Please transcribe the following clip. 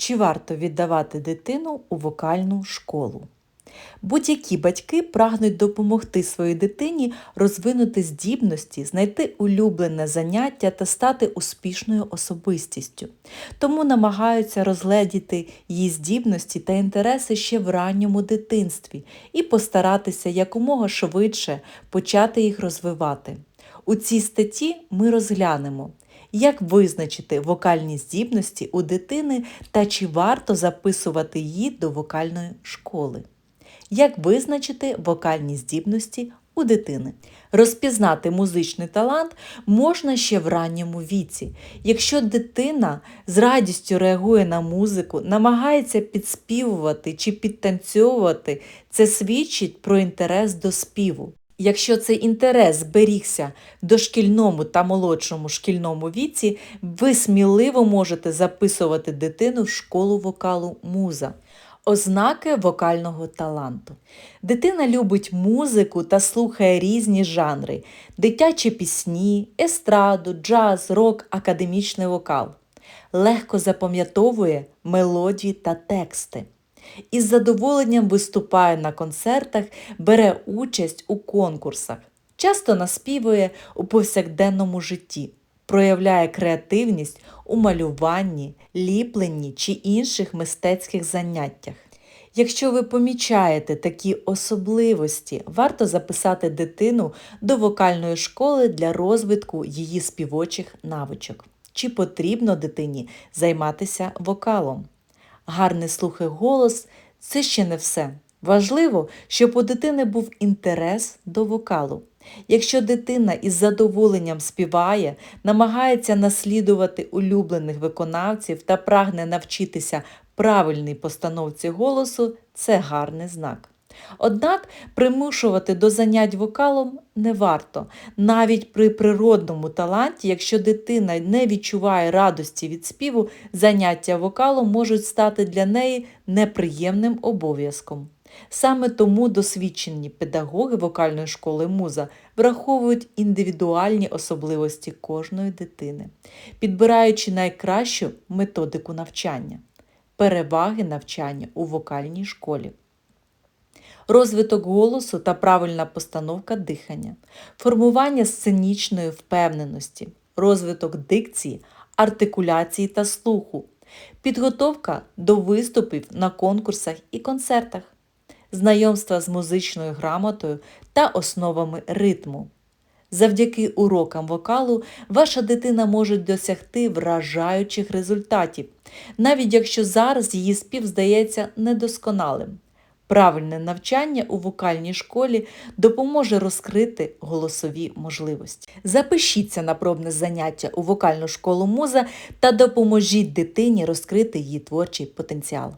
Чи варто віддавати дитину у вокальну школу? Будь-які батьки прагнуть допомогти своїй дитині розвинути здібності, знайти улюблене заняття та стати успішною особистістю. Тому намагаються розгледіти її здібності та інтереси ще в ранньому дитинстві і постаратися якомога швидше почати їх розвивати. У цій статті ми розглянемо, як визначити вокальні здібності у дитини та чи варто записувати її до вокальної школи. Як визначити вокальні здібності у дитини? Розпізнати музичний талант можна ще в ранньому віці. Якщо дитина з радістю реагує на музику, намагається підспівувати чи підтанцьовувати, це свідчить про інтерес до співу. Якщо цей інтерес зберігся дошкільному та молодшому шкільному віці, ви сміливо можете записувати дитину в школу вокалу муза. Ознаки вокального таланту. Дитина любить музику та слухає різні жанри: дитячі пісні, естраду, джаз, рок, академічний вокал. Легко запам'ятовує мелодії та тексти. Із задоволенням виступає на концертах, бере участь у конкурсах, часто наспівує у повсякденному житті, проявляє креативність у малюванні, ліпленні чи інших мистецьких заняттях. Якщо ви помічаєте такі особливості, варто записати дитину до вокальної школи для розвитку її співочих навичок. Чи потрібно дитині займатися вокалом? Гарний слух голос це ще не все. Важливо, щоб у дитини був інтерес до вокалу. Якщо дитина із задоволенням співає, намагається наслідувати улюблених виконавців та прагне навчитися правильній постановці голосу, це гарний знак. Однак примушувати до занять вокалом не варто, навіть при природному таланті, якщо дитина не відчуває радості від співу, заняття вокалом можуть стати для неї неприємним обов'язком. Саме тому досвідчені педагоги вокальної школи муза враховують індивідуальні особливості кожної дитини, підбираючи найкращу методику навчання, переваги навчання у вокальній школі. Розвиток голосу та правильна постановка дихання, формування сценічної впевненості, розвиток дикції, артикуляції та слуху, підготовка до виступів на конкурсах і концертах, знайомства з музичною грамотою та основами ритму. Завдяки урокам вокалу ваша дитина може досягти вражаючих результатів, навіть якщо зараз її спів здається недосконалим. Правильне навчання у вокальній школі допоможе розкрити голосові можливості. Запишіться на пробне заняття у вокальну школу муза та допоможіть дитині розкрити її творчий потенціал.